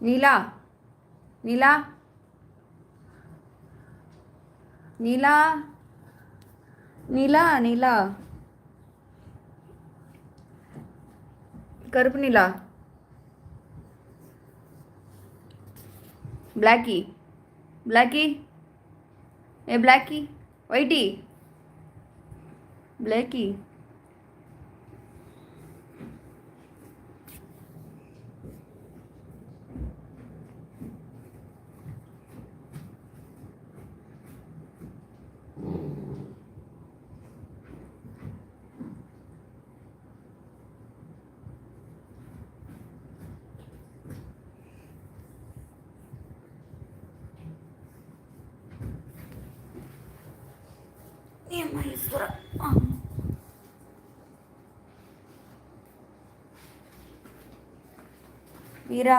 நீலா நீலா நீலா நீலா நீலா கருப்பு Neela Blackie Blackie ஏ Blackie Whitey Blackie ஏம்மா ஈஸ்வரா ஆ. வீரா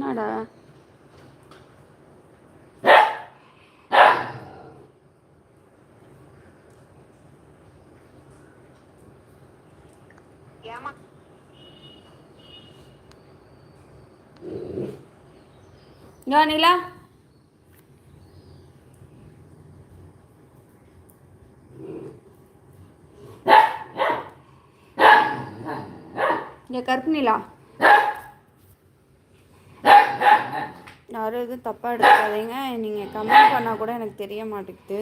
என்னடா? யா நீலா. இங்கே கருப்பு நீலா. எதுவும் தப்பாக எடுத்துக்காதீங்க. நீங்கள் கமெண்ட் பண்ணால் கூட எனக்கு தெரிய மாட்டேங்குது.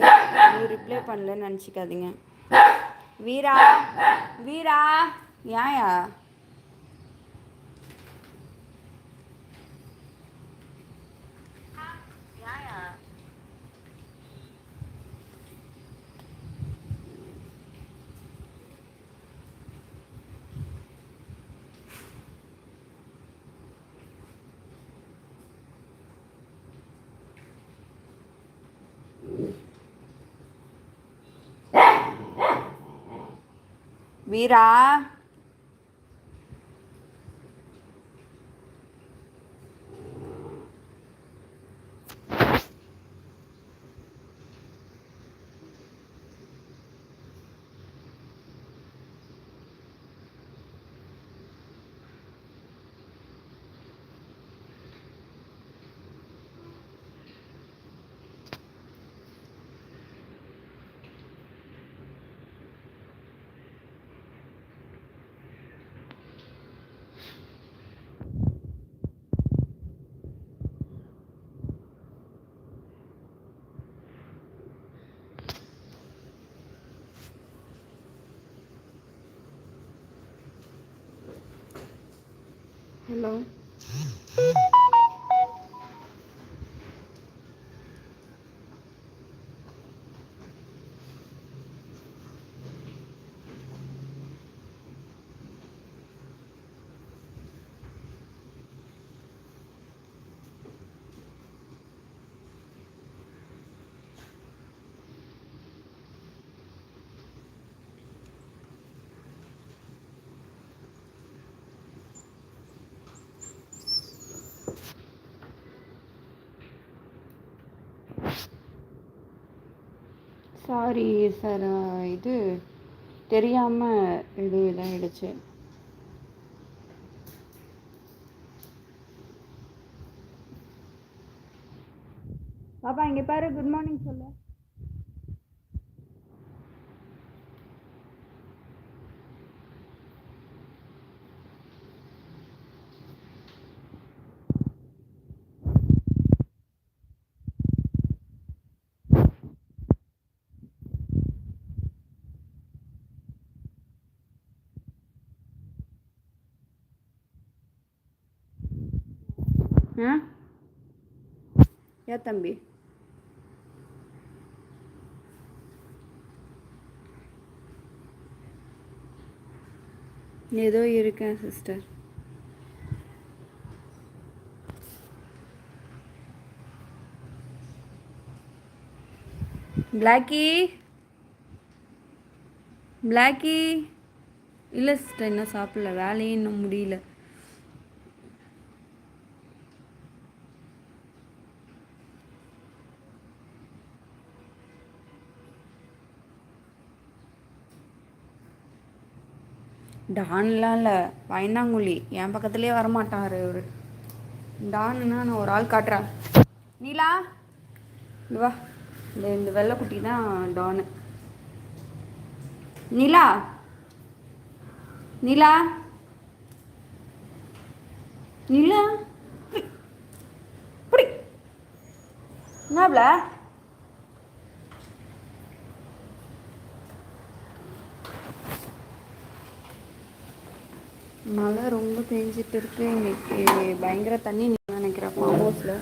நீ ரிப்ளை பண்ணலன்னு நினச்சிக்காதீங்க. வீரா வீரா ஏயா வீரா hello. சாரி சார் இது தெரியாமல் இது இதாகிடுச்சு பாப்பா இங்கே பாரு. குட் மார்னிங் சொல்லு ஆ ஏ தம்பி ஏதோ இருக்கேன் சிஸ்டர் பிளாக்கி பிளாக்கி இல்லை சிஸ்டர் இன்னும் சாப்பிடல வேலையும் இன்னும் முடியல டான்லாம் இல்லை. பயந்தாங்குழி என் பக்கத்துலேயே வரமாட்டார் அவர் டான்னா நான் ஒரு ஆள் காட்டுறேன். நீலா இந்த வா. இந்த இந்த வெள்ளைக்குட்டி தான் டானு. நிலா நிலா. நிலா. புடி. புடி. என்னப்ல மழை ரொம்ப பெஞ்சிட்டு இருக்கு. இன்னைக்கு பயங்கர தண்ணி நினைக்கிறேன் ஃபார்ம் ஹவுஸில்.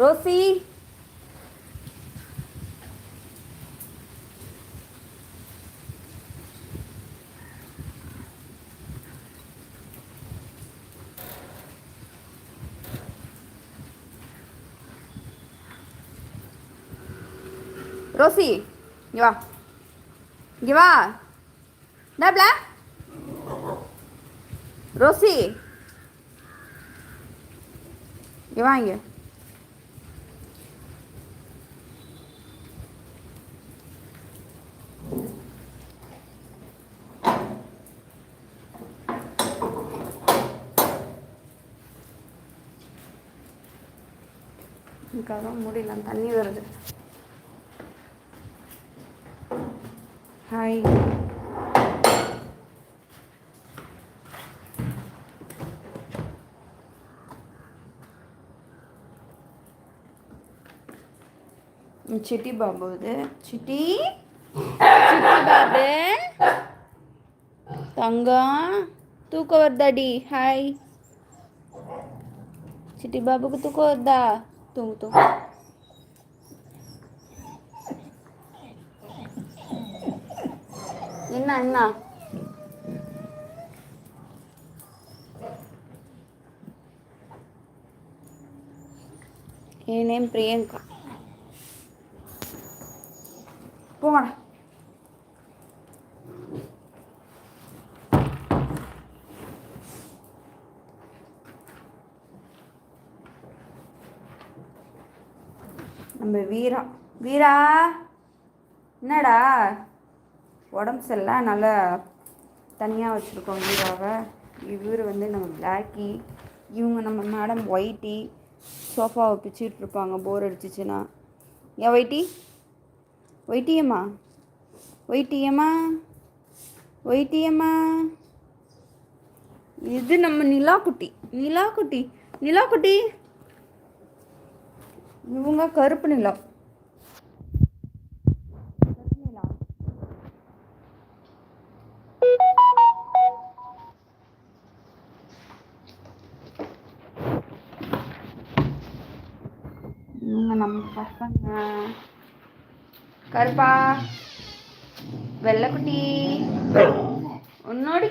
ரோசி! ரோசி இங்க வா. இங்கே வா. என்னப்ல ரோசி. இங்கே வா இங்க. முடியல தண்ணி வருது. ஹாய் சிட்டி பாபு இது. சிட்டி? சிட்டி பாபு தங்கம் தூக்கம் வருதாடி? ஹாய் சிட்டி பாபுக்கு தூக்கம் வருதா? தூங்கு தூங்கு. என்ன என்ன என் நேம் பிரியங்கா போடா நம்ம வீரா வீரா என்னடா உடம்பு சரியில்லை நல்லா தனியாக வச்சுருக்கோம் வீராவை இவர் வந்து நம்ம பிளாக்கி இவங்க நம்ம மேடம் ஒயிட்டி சோஃபாவை பிச்சுட்டு இருப்பாங்க போர் அடிச்சிச்சுன்னா. ஏன் ஒயிட்டி ஒயிட்டியம்மா ஒயிட்டியம்மா ஒயிட்டியம்மா இது நம்ம நிலா குட்டி நிலா குட்டி நிலா குட்டி இவங்க கருப்பு நிலா. இவங்க நம்ம பசங்க. கருப்பா. வெள்ளைக்குட்டி. உன்னோடி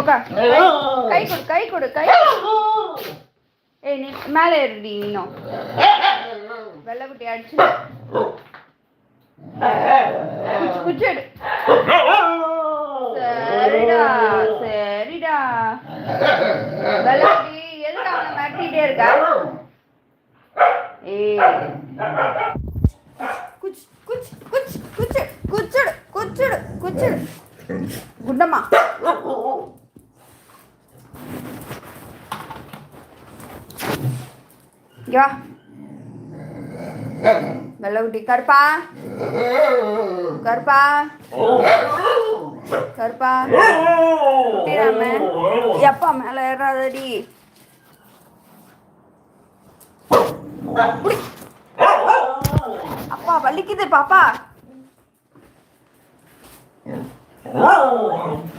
ஓகே. கை கொடு கை கொடு கை ஏய் நீ மேலே ஏறுடி இன்னும். வெள்ளைக்குட்டி அடிச்சு குச்சி குச்சி எடு. வெள்ளக்குட்டி எதுக்கு அவனை மிரட்டிட்டே இருக்க? ஏய். குச் குச் குச் குச்சு குச்சுடு குச்சுடு குச்சுடு. குண்டம்மா. இங்க வா. வெள்ளக்குட்டி கருப்பா. கருப்பா. கருப்பா. எப்பா மேல ஏறாதடி. புடி. வலிக்குது பாப்பா.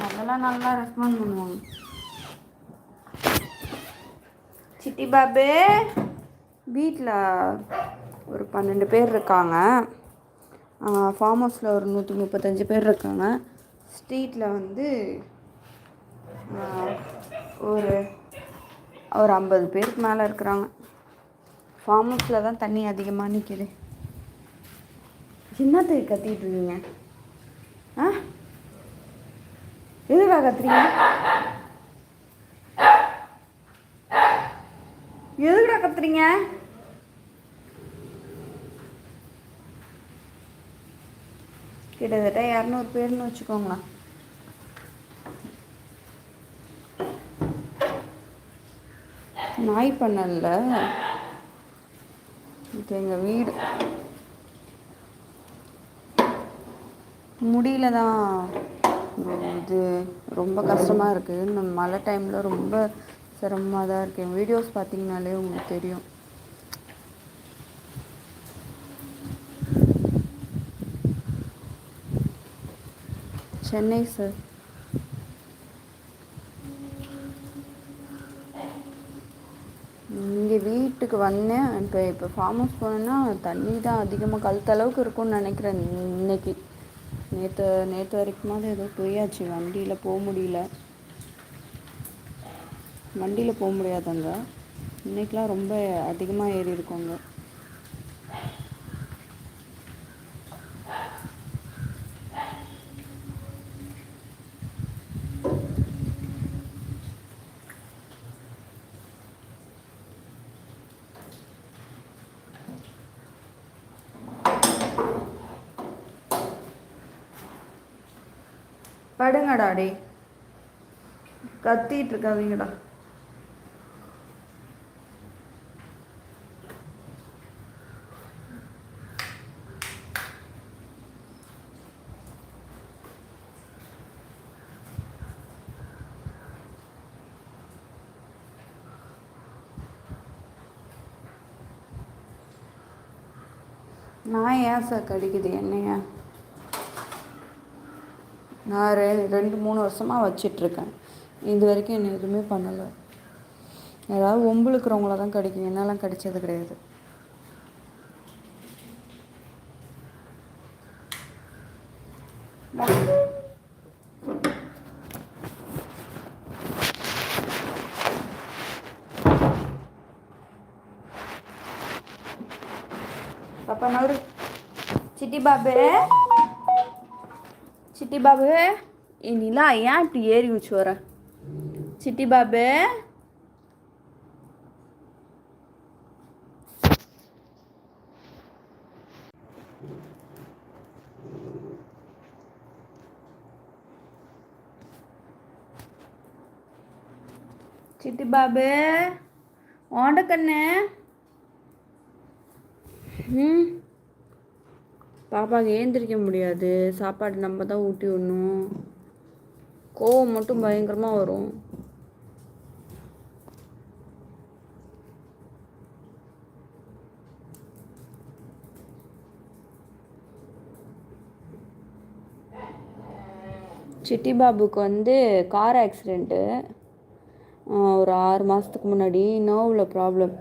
அதெல்லாம் நல்லா ரெஸ்பாண்ட் பண்ணுவாங்க. சிட்டி பாபு வீட்டில் ஒரு பன்னெண்டு பேர் இருக்காங்க. ஃபார்ம் ஹவுஸில் ஒரு நூற்றி முப்பத்தஞ்சு பேர் இருக்காங்க. ஸ்ட்ரீட்டில் வந்து ஒரு ஒரு ஐம்பது பேருக்கு மேலே இருக்கிறாங்க. ஃபார்ம் ஹவுஸில் தான் தண்ணி அதிகமாக நிற்கிது என்னத்துக்கு கத்திட்டு இருக்கீங்க? ஆ? எதுக்காக கத்துறீங்க? எதுக்குடா கத்துறீங்க? கிட்டத்தட்ட இரநூறு பேர்னு வச்சுக்கோங்களேன். நாய் பண்ணல இது எங்கள் வீடு. முடியல தான் இது ரொம்ப கஷ்டமாக இருக்குது இந்த மழை டைமில் ரொம்ப சிரமமாக தான் இருக்குது வீடியோஸ் பார்த்தீங்கனாலே உங்களுக்கு தெரியும். சென்னை சார் இங்கே வீட்டுக்கு வந்தேன். இப்போ இப்போ ஃபார்ம் ஹவுஸ் போனேன்னா தண்ணி தான் அதிகமாக கழுத்தளவுக்கு இருக்கும்னு நினைக்கிறேன். இன்னைக்கு. நேற்று நேற்று வரைக்குமாவது ஏதோ போயாச்சு. வண்டியில் போக முடியல. வண்டியில் போக முடியாதுங்க. இன்னைக்கெலாம் ரொம்ப அதிகமாக ஏறி இருக்கோங்க படுங்கடா டே கத்திட்டு இருக்காதீங்கடா நான் ஏன் சார் கடிக்குது? என்னையா? நான் ரெ ரெண்டு மூணு வருஷமாக வச்சிட்ருக்கேன். இது வரைக்கும் என்ன எதுவுமே பண்ணலை. ஏதாவது ஒம்புழுக்கிறவங்கள தான் கிடைக்கும். என்னெல்லாம் கிடைச்சது கிடையாது. பாப்பா நவரு சிட்டி பாபு. சிட்டி பாபு ஏ நிலா ஏன் இப்படி ஏறி வச்சு வர சிட்டி பாபு சிட்டி பாபு ஓண்ட கண்ணு ம் பாப்பாவுக்கு ஏந்திரிக்க முடியாது. சாப்பாடு நம்ம தான் ஊட்டி விடணும். கோவம் மட்டும் பயங்கரமாக வரும். சிட்டி பாபுக்கு வந்து கார் ஆக்சிடெண்ட்டு ஒரு ஆறு மாதத்துக்கு முன்னாடி நோவில் ப்ராப்ளம்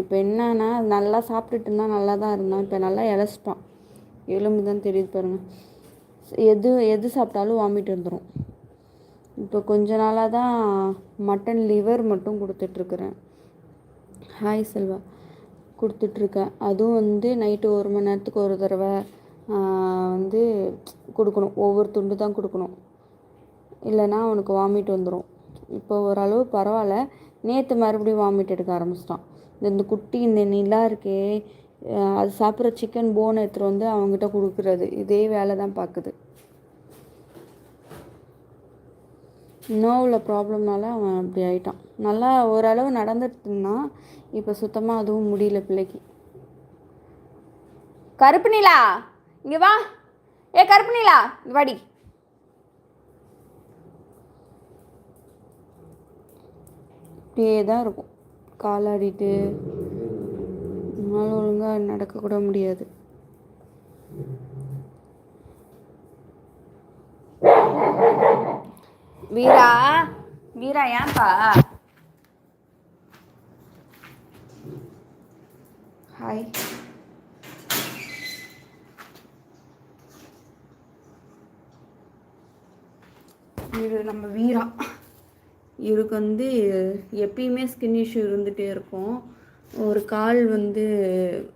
இப்போ என்னன்னா நல்லா சாப்பிட்டுட்டு இருந்தால் நல்லா தான் இருந்தான். இப்போ நல்லா இழச்சிட்டான் எலும்பு தான் தெரியுது பாருங்கள் எது எது சாப்பிட்டாலும் வாமிட் வந்துடும் இப்போ கொஞ்ச நாளாக தான் மட்டன் லிவர் மட்டும் கொடுத்துட்ருக்குறேன். ஹாய் செல்வா. கொடுத்துட்ருக்கேன் அதுவும் வந்து நைட்டு ஒரு மணி நேரத்துக்கு ஒரு தடவை வந்து கொடுக்கணும். ஒவ்வொரு துண்டு தான் கொடுக்கணும். இல்லைன்னா அவனுக்கு வாமிட் வந்துடும் இப்போ ஓரளவு பரவாயில்ல. நேற்று மறுபடியும் வாமிட் எடுக்க ஆரம்பிச்சிட்டான். இந்த இந்த குட்டி இந்த நிலா இருக்கே அது சாப்பிட்ற சிக்கன் போன் எடுத்துகிட்டு வந்து அவங்ககிட்ட கொடுக்குறது. இதே வேலை தான் பார்க்குது நோவில் ப்ராப்ளம்னால அவன் அப்படி ஆயிட்டான். நல்லா ஓரளவு நடந்துட்டு இருந்தான் இப்போ சுத்தமாக அதுவும் முடியல பிள்ளைக்கு. கருப்பு நிலா இங்கே வா. ஏ கருப்பு நிலா வாடி. இப்படியே தான் இருக்கும். காலாடிட்டு நடக்கக்கூட முடியாது. வீரா வீரா ஏன்பா? ஹாய் இது நம்ம வீரா. இவருக்கு வந்து எப்பயுமே ஸ்கின் இஷ்யூ இருந்துகிட்டே இருக்கும். ஒரு கால் வந்து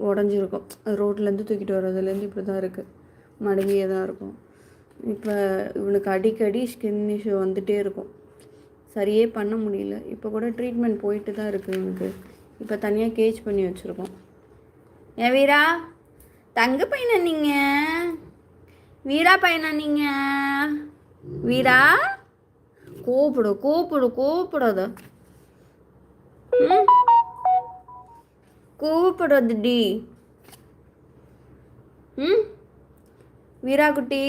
உடஞ்சிருக்கும். ரோட்லேருந்து தூக்கிட்டு வர்றதுலேருந்து இப்படி தான் இருக்குது மடங்கியே தான் இருக்கும். இப்போ இவனுக்கு அடிக்கடி ஸ்கின் இஷ்யூ வந்துகிட்டே இருக்கும். சரியே பண்ண முடியல. இப்போ கூட ட்ரீட்மெண்ட் போயிட்டு தான் இருக்குது இவனுக்கு. இப்போ தனியாக கேஜ் பண்ணி வச்சுருக்கோம். ஏன் வீரா தங்க பையனா நீங்கள் வீரா பையனா நீங்கள் வீரா? கூப்பிடு கூப்பிடு கூப்பிடாத. ம்? கூப்பிடாதடி ம்? வீரா குட்டி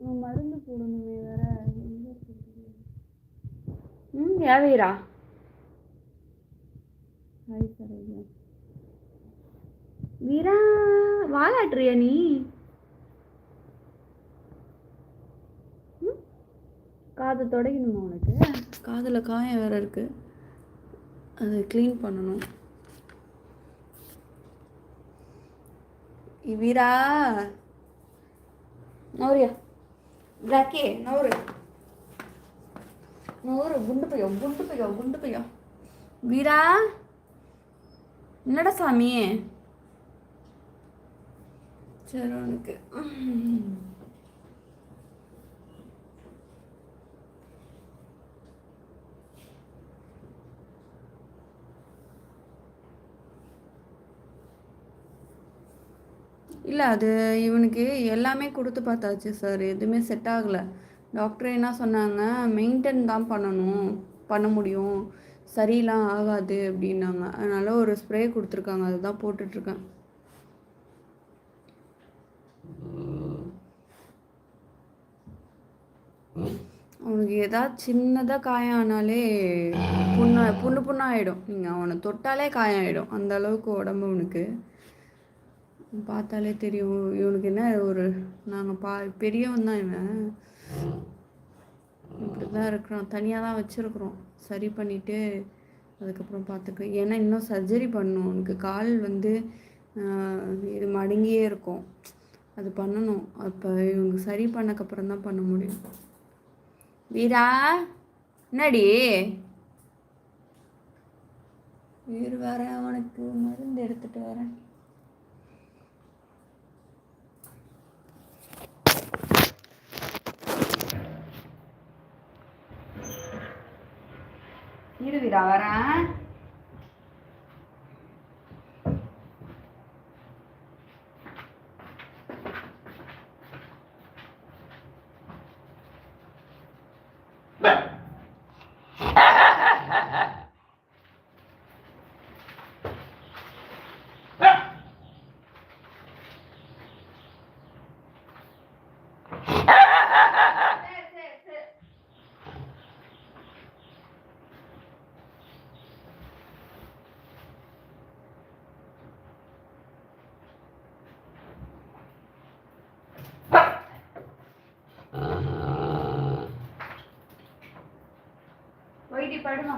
உன் மருந்து போடணுமே வேற. இருக்குது? ம் ஏன் வீரா? வீரா வாலாட்டுறியா நீ? காது தொடக்கணுமா உனக்கு? காதில் காயம் வேற இருக்கு. அதை க்ளீன் பண்ணணும். இ வீரா நோரியா பிளாக்கே நோரு. நோரு குண்டு பையோ குண்டு பையோ குண்டு பையோ. வீரா? என்னடா சாமி? சரி உனக்கு. இல்லை அது இவனுக்கு எல்லாமே கொடுத்து பார்த்தாச்சு சார். எதுவுமே செட் ஆகலை. டாக்டர் என்ன சொன்னாங்க? மெயின்டைன் தான் பண்ணணும். பண்ண முடியும். சரிலாம் ஆகாது அப்படின்னாங்க. அதனால் ஒரு ஸ்ப்ரே கொடுத்துருக்காங்க. அதுதான் போட்டுட்ருக்கேன். அவனுக்கு ஏதாவது சின்னதாக காயம் ஆனாலே புண்ணா புண்ணு புண்ணாயிடும். நீங்கள் அவனை தொட்டாலே காயம் ஆகிடும் அந்த அளவுக்கு உடம்பு அவனுக்கு. பார்த்தாலே தெரியும். இவனுக்கு என்ன ஒரு நாங்கள் பா பெரியவன் தான் இவன். இப்படி தான் இருக்கிறோம் தனியாக தான் வச்சுருக்குறோம். சரி பண்ணிவிட்டு அதுக்கப்புறம் பார்த்துக்க ஏன்னா இன்னும் சர்ஜரி பண்ணணும் உனக்கு கால் வந்து இது மடங்கியே இருக்கும். அது பண்ணணும். அப்போ இவங்க சரி பண்ணக்கப்புறம் தான் பண்ண முடியும். வீரா என்னடி? வீர் வரேன். அவனுக்கு மருந்து எடுத்துகிட்டு வரேன். இருவிடா வரேன். போயிட்டு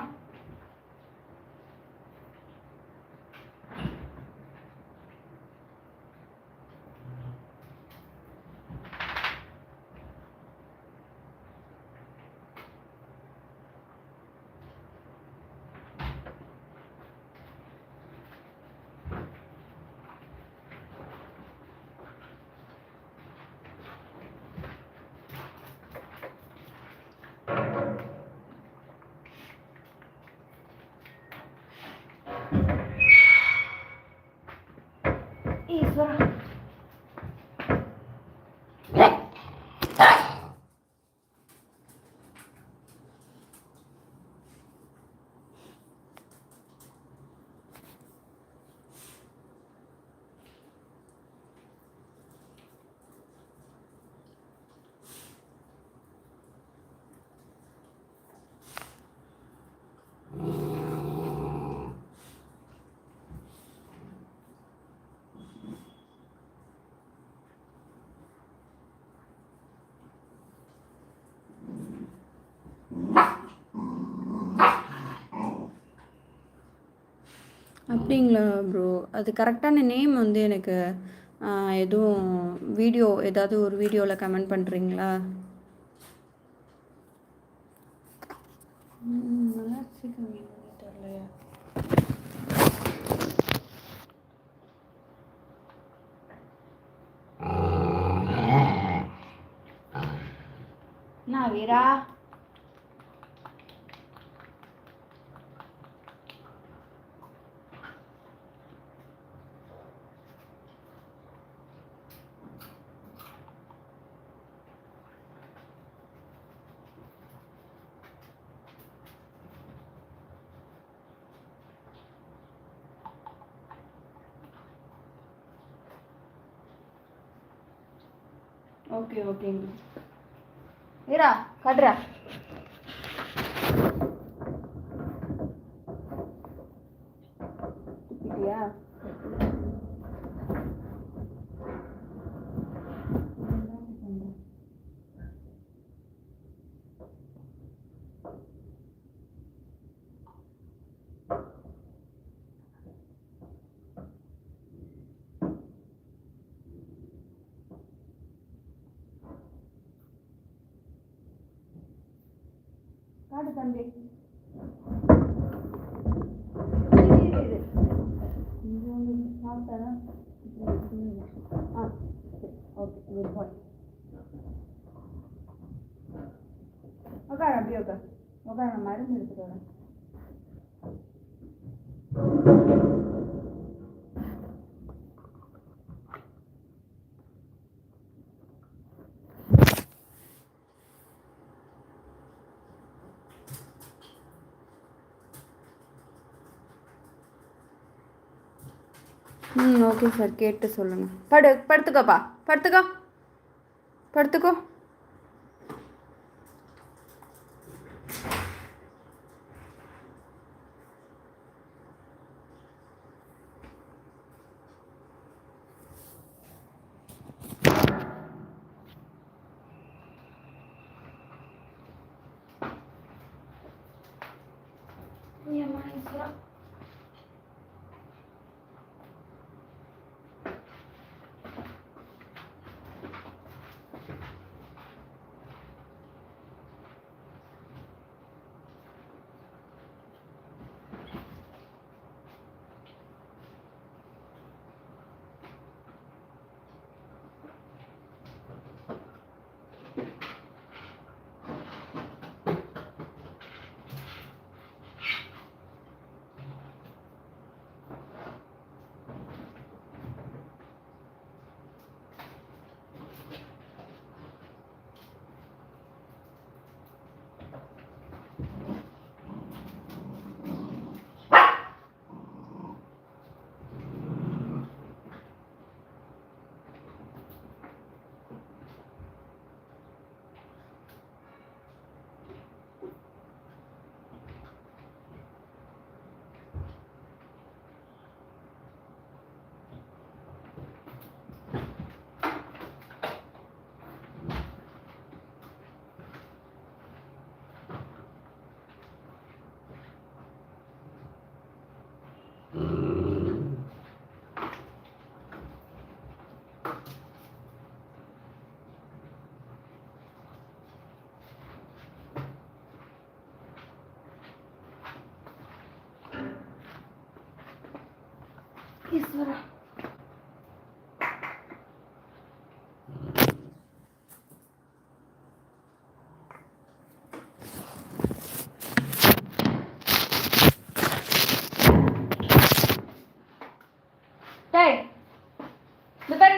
Thanks, Laura. அப்படிங்களா ப்ரோ அது கரெக்டான நேம் வந்து எனக்கு எதுவும் வீடியோ ஏதாவது ஒரு வீடியோவில் கமெண்ட் பண்ணுறீங்களா நல்லா தெரியலையா. என்ன வீரா? ஓகே ஓகேங்க வீரா காட்டுறா. துப்பிட்டியா காட்டு தம்பி இரு, இரு, இரு. இங்க வந்து சாப்பிட்டாதான் ஆ சரி ஓகே குட் பாய் உட்கார அப்படியே உட்கார் உட்கார நான் மருந்து எடுத்துட்டு வரேன் ம் ஓகே சார் கேட்டு சொல்லுங்கள் படு படுத்துக்கோப்பா. படுத்துக்கோ. படுத்துக்கோ.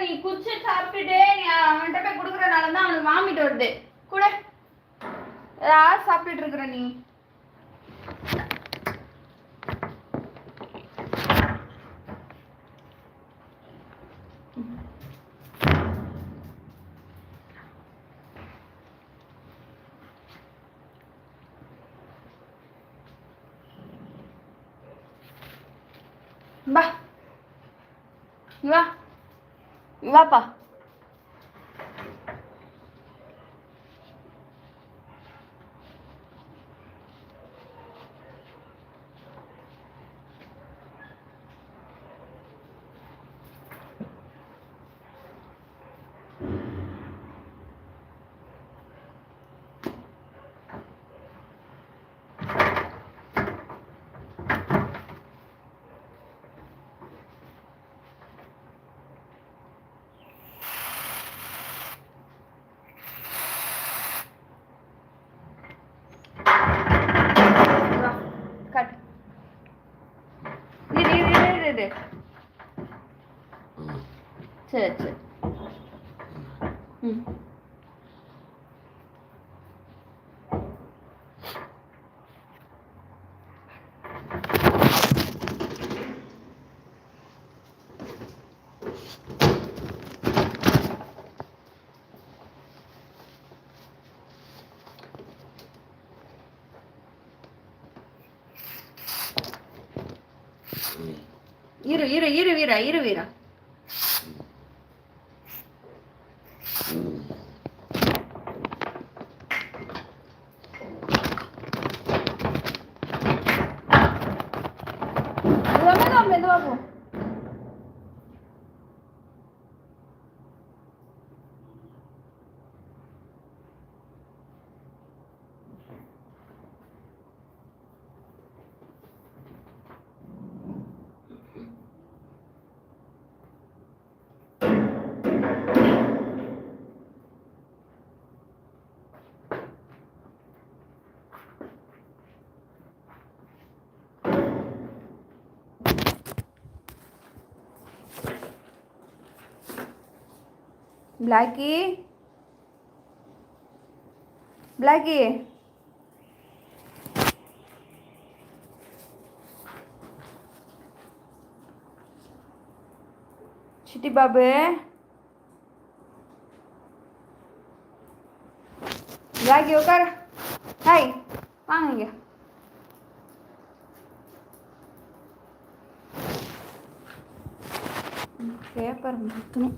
நீ குச்சி சாப்பிட்டுட்டு நீ அவன்கிட்ட போய் கொடுக்குறனால தான் அவனுக்கு வாமிட் வருது. கூட. யார் சாப்பிட்டுட்டு இருக்கிற நீ. Mbah. Mbah. Mbah apa? Cut இது இது இது இது சரி சரி ம் இரு இரு இரு வீரா இரு வீரா மெதுவா மெதுவா போ Blackie Blackie Chitti Babu Blackie உட்கார் ஹாய் வாங்க இங்க பேப்பர் மாற்றணும்